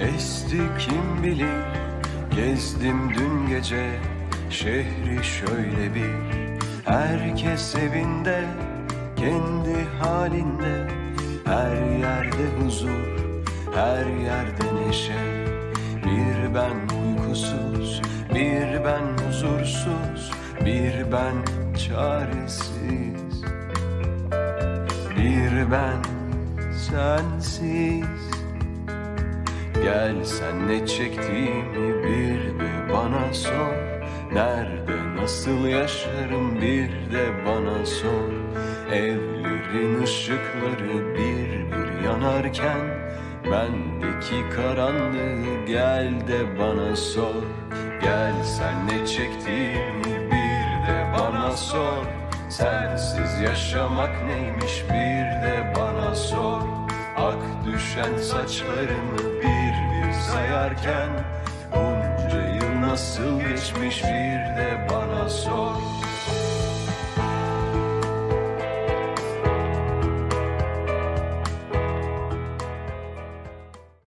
Geçti kim bilir Gezdim dün gece Şehri şöyle bir. Herkes evinde Kendi halinde. Her yerde huzur Her yerde neşe. Bir ben uykusuz Bir ben huzursuz Bir ben çaresiz. Bir ben sensiz Gel sen ne çektiğimi bir de bana sor. Nerede nasıl yaşarım bir de bana sor. Evlerin ışıkları bir bir yanarken Bendeki karanlığı gel de bana sor. Gel sen ne çektiğimi bir de bana sor. Sensiz yaşamak neymiş bir de bana sor. Ak düşen saçlarımı sayarken Bunca yıl nasıl geçmiş bir de bana sor